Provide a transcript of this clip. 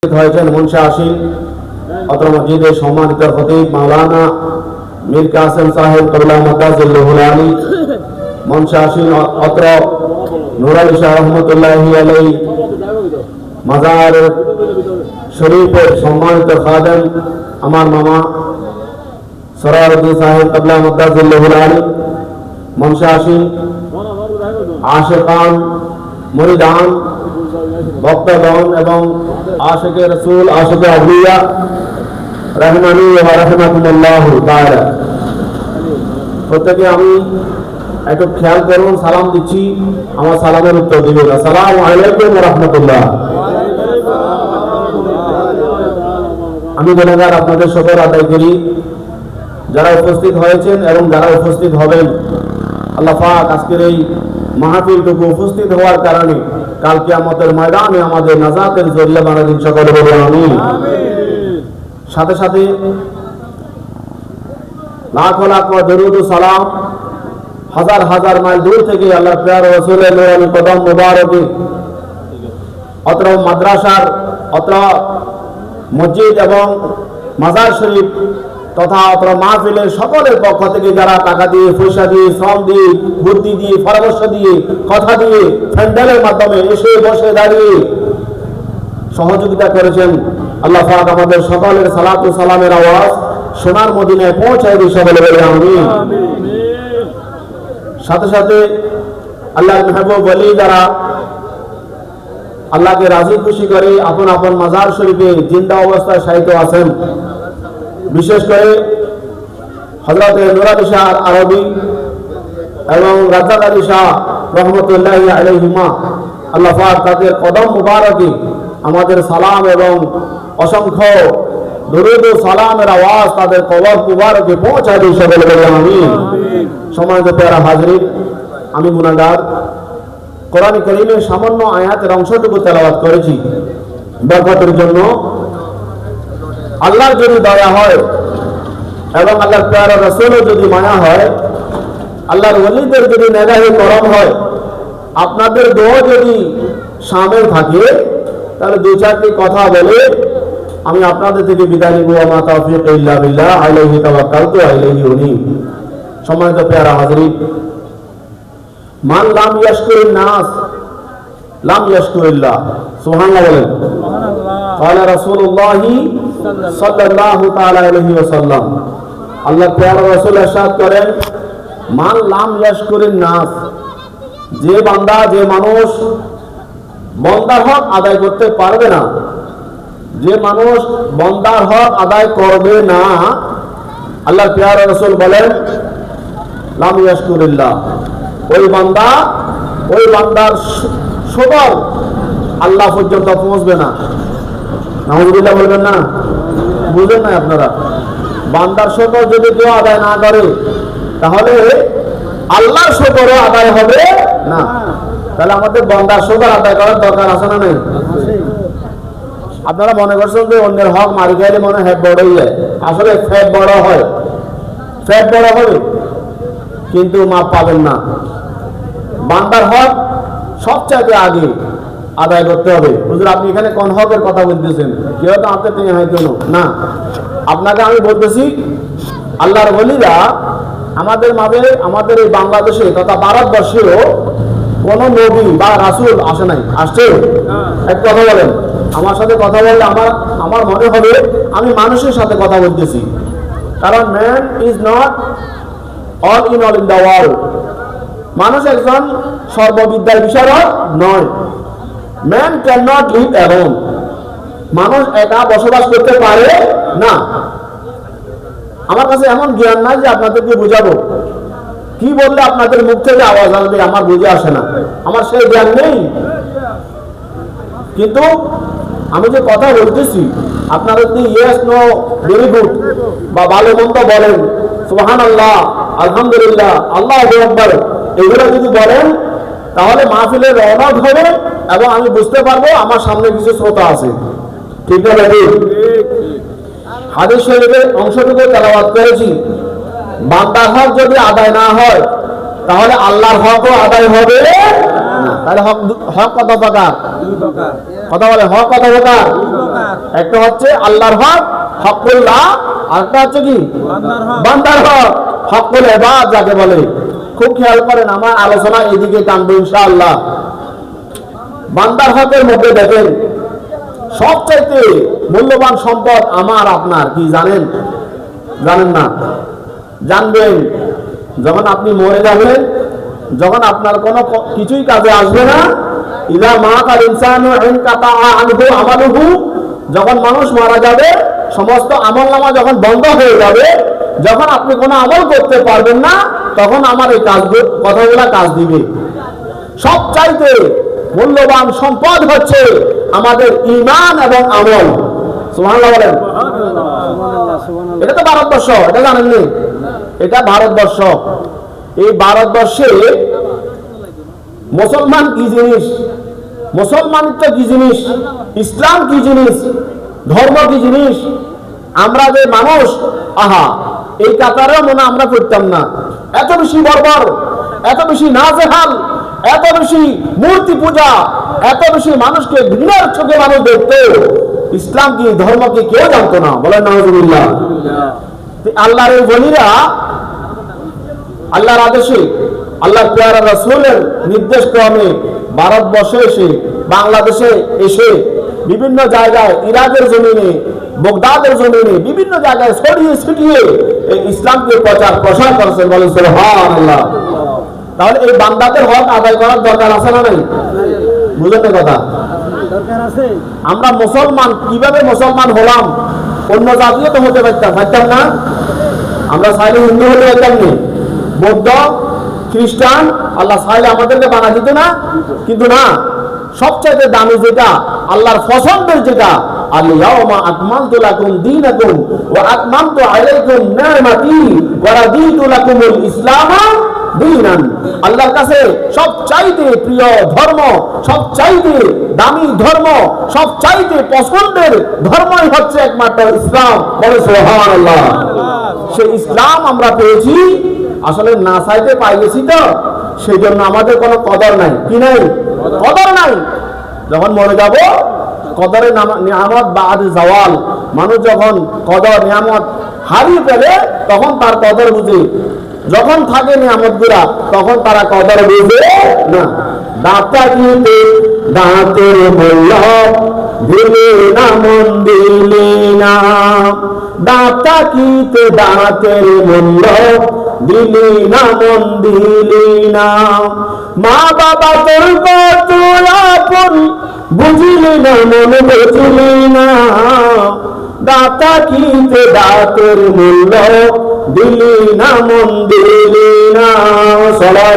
উপস্থিত হয়েছেন মুন্সা আসিন অত্র মসজিদের সম্মানিত খতিব মাওলানা মীর কাসেম সাহেব কবলা মকাজুল্লাহুল আলী মুন্সা আসিন অত্র নুরালি শাহ রহমতুল্লাহি আলাই মাজার শরীফের সম্মানিত খাদেম আমার মামা সরারুদ্দিন সাহেব কবলা মকাজুল্লাহুল আলী মুন্সা আসিন আশেকান মরিদান ভক্তগণ এবং আশেকে রসুল আশেকে আবরিয়া রহমানি রাহমাতুল্লাহ তাআলা। প্রত্যেকে আমি একটু খেয়াল করুন, সালাম দিচ্ছি আমার সালামের উত্তর দিবেন। আসসালামু আলাইকুম রাহমাতুল্লাহ। আমি গুণাগার আপনাদের সকল আদায় করি। যারা উপস্থিত হয়েছেন এবং যারা উপস্থিত হবেন, আল্লাহ পাক আজকের এই মাহফিলটুকু উপস্থিত হওয়ার কারণে কাল কিয়ামতের ময়দানে আমাদের নাজাতের জরিয়া বানাদিন সকলে বলে আমি সাথে সাথে লাখ লাখ দরুদ সালাম হাজার হাজার মাইল দূর থেকে আল্লাহ প্রিয় রসুলের নূরানি কদম মুবারকে। অত্র মাদ্রাসার অত্র মসজিদ এবং মাজার শরীফ তথা অত্র মাহফিলের সকলের পক্ষ থেকে যারা টাকা দিয়ে, পয়সা দিয়ে, শ্রম দিয়ে, বুদ্ধি দিয়ে, পরামর্শ দিয়ে, কথা দিয়ে ফ্যান্ডেলের মাধ্যমে এসে বসে দাঁড়িয়ে সহযোগিতা করেছেন, আল্লাহ পাক আমাদের সকলের সালাতু সালামের আওয়াজ সোনার মদিনায় পৌঁছায় দিয়ে সকলে বলে আমি সাথে সাথে আল্লাহ মেহবুব বলি যারা আল্লাহকে রাজি খুশি করে আপন আপন মাজার শরীফে জিন্দা অবস্থায় সাহিত্য আছেন। বিশেষ করে হজরত নুরাদি শাহ আরবি এবং রাজাক আলী শাহ রহমতুল্লাহ আলহিমা আল্লাহ তাদের কদম মুবারকে আমাদের সালাম এবং অসংখ্য দরুদ ও সালামের আওয়াজ তাদের কবর মুবারকে পৌঁছায় দিয়ে সকলে আমি সমাজ পেয়ারা হাজরিন, আমি গুণাগার। কোরআন করিমের সামান্য আয়াতের অংশটুকু তেলাওয়াত করেছি। বরকতের জন্য আল্লাহর যদি দয়া হয় এবং আল্লাহর প্যারা রসুলও যদি মায়া হয় আল্লাহর ওলিদের যদি নেগাহি করম হয় আপনাদের দোয়া যদি সামিল থাকে তাহলে দু চারটি কথা বলে আমি আপনাদের থেকে বিদায় নিব আমার তৌফিক ইল্লা বিল্লাহ আলাইহি তাওয়াক্কালতু আলাইহি উনি সম্মানিত প্যারা হাজরিন মান লাম ইয়াশকুরিন নাস লাম ইয়াশকুরিল্লাহ সুবহানাল্লাহ বলেন قال رسول الله صلى الله تعالى عليه وسلم আল্লাহ প্রিয় রাসূল ارشاد করেন মান লাম ইয়াশকুরিন নাস যে বান্দা যে মানুষ বন্দার হক আদায় করতে পারবে না যে মানুষ বন্দার হক আদায় করবে না আল্লাহ প্রিয় রাসূল বলেন লাম ইয়াশকুরিল্লাহ ওই বান্দা ওই বান্দার সবর আল্লাহ পর্যন্ত পৌঁছবে না নাহমদুল্লাহ বলবেন না বুঝেন না আপনারা? বান্দার শকর যদি কেউ আদায় না করে, তাহলে আল্লাহর শকরও আদায় হবে না। তাহলে আমাদের বান্দার শকর আদায় করার দরকার আছে না নেই? আপনারা মনে করছেন যে অন্যের হক মারি গেলে মনে হয় বড় হয়ে যায় আসলে ফ্যাট বড় হয়। ফ্যাট বড় হবে। কিন্তু মাপ পাবেন না। বান্দার হক সবচাইতে আগে। আদায় করতে হবে। হুজুর, আপনি এখানে কোন হকের কথা বলতেছেন? কেউ তো আপনি তিনি হয় কেন না, আপনাকে আমি বলতেছি, আল্লাহর বলিরা আমাদের মাঝে, আমাদের এই বাংলাদেশে তথা ভারতবর্ষেও কোন নবী বা রাসুল আসে নাই। আসছে? এক কথা বলেন। আমার সাথে কথা বললে আমার আমার মনে হবে আমি মানুষের সাথে কথা বলতেছি। কারণ man is not all in all in the world মানুষ একজন সর্ববিদ্যার বিশারদ নয়। Man can not live alone মানুষ একা বসবাস করতে পারে না। আমার কাছে এমন জ্ঞান নাই যে আপনাদেরকে বুঝাবো। কি বললে আপনাদের মুখ থেকে আওয়াজ আসবে আমার বুঝে আসে না। আমার সেই জ্ঞান নেই। কিন্তু আমি যে কথা বলতেছি, আপনারা যদি ইয়েস নো ভেরি গুড বা ভালো মন্দ বলেন সুহান আল্লাহ আলহামদুলিল্লাহ, আল্লাহ আকবর, এগুলো যদি বলেন তাহলে মাহফিলের রওনাক হবে এবং আমি বুঝতে পারব আমার সামনে কিছু শ্রোতা আছে। ঠিক আছে হাদিস শরীফের অংশটুকু তেলাওয়াত করেছি। বান্দার হক যদি আদায় না হয়, তাহলে আল্লাহর হকও আদায় হবে তাহলে হক হক কত প্রকার? কথা বলে হক কত প্রকার? একটা হচ্ছে আল্লাহর হক হকুল্লাহ আরেকটা হচ্ছে কি? বান্দার হক। হকুল এবাদ যাকে বলে। খুব খেয়াল করেন, আমার আলোচনা এদিকে টানবো ইনশাআল্লাহ। বান্দার হকের মধ্যে দেখেন, সবচাইতে মূল্যবান সম্পদ আমার, আপনার, কি জানেন? জানেন না? জানবেন, যখন আপনি মরে যাবেন, যখন আপনার কোনো কিছুই কাজে আসবে না, ইদা মা তার ইনসানু আনহু আমালুহু, যখন মানুষ মারা যাবে, সমস্ত আমল নামা যখন বন্ধ হয়ে যাবে যখন আপনি কোনো আমল করতে পারবেন না তখন আমার এই কাজ কথাগুলা কাজ দিবে। সবচাইতে মূল্যবান সম্পদ হচ্ছে আমাদের ইমান এবং আমল। বলেন। এটা তো ভারতবর্ষ এটা জানেননি এটা ভারতবর্ষ। এই ভারতবর্ষে মুসলমান কি জিনিস? মুসলমানিত্ব কি জিনিস? ইসলাম কি জিনিস? ধর্ম কি জিনিস? আমরা যে মানুষ আহা এই কাতারেও মনে আমরা করতাম না। এত বেশি বর্বর, এত বেশি নাজেহাল, এত বেশি মূর্তি পূজা, এত বেশি মানুষকে ঘৃণার চোখে মানুষ দেখতো। ইসলাম কি, ধর্ম কি কেউ জানতো না? বলেন নাহজুবিল্লাহ আল্লাহর এই বলিরা, আল্লাহর আদেশে আল্লাহ পেয়ারা রাসূলের নির্দেশ ক্রমে ভারতবর্ষে এসে, বাংলাদেশে এসে, বিভিন্ন জায়গায়, ইরাকের জমিনে বগদাদের জমিনে বিভিন্ন জায়গায় ছড়িয়ে ছিটিয়ে এই ইসলামকে প্রচার প্রসার করেছেন বলেন সুবহানাল্লাহ। তাহলে এই বান্দাদের হক আদায় করার দরকার আছে না নাই? বুঝলেন কথা? আমরা মুসলমান কীভাবে মুসলমান হলাম? অন্য জাতীয় তো হতে পারতাম পারতাম না? আমরা চাইলে হিন্দু হতে পারতাম নি। বৌদ্ধ খ্রিস্টান আল্লাহ চাইলে আমাদেরকে বানা দিত না? কিন্তু না সবচাইতে দামি যেটা আল্লাহর পছন্দের যেটা আল্লাহর কাছে প্রিয় ধর্ম দামি ধর্ম ধর্মই হচ্ছে একমাত্র ইসলাম। ইসলাম আমরা পেয়েছি। আসলে না চাইতে পাই গেছি তো। সেই জন্য আমাদের কোনো কদর নাই। কি নাই? কদর নাই। যখন মরে যাব কদরে নিয়ামত বাদ জাওয়াল। মানুষ যখন কদর, নিয়ামত হারিয়ে ফেলে, তখন তার কদর বুঝে। যখন থাকে নিয়ামতগুলা তখন তারা কদর বুঝে না। দাঁতা দিতে দাঁতের মূল্য দিলে না মন, দিলে না। দাঁতা কিতে দাঁতের মূল্য দিলি না মন, দিলি না। মা বাবা তোর কত আপন বুঝিলি না, মন বুঝিলি না। দাতা কিতে দাতের মূল্য, দিলি না, মন দিলি না, সলা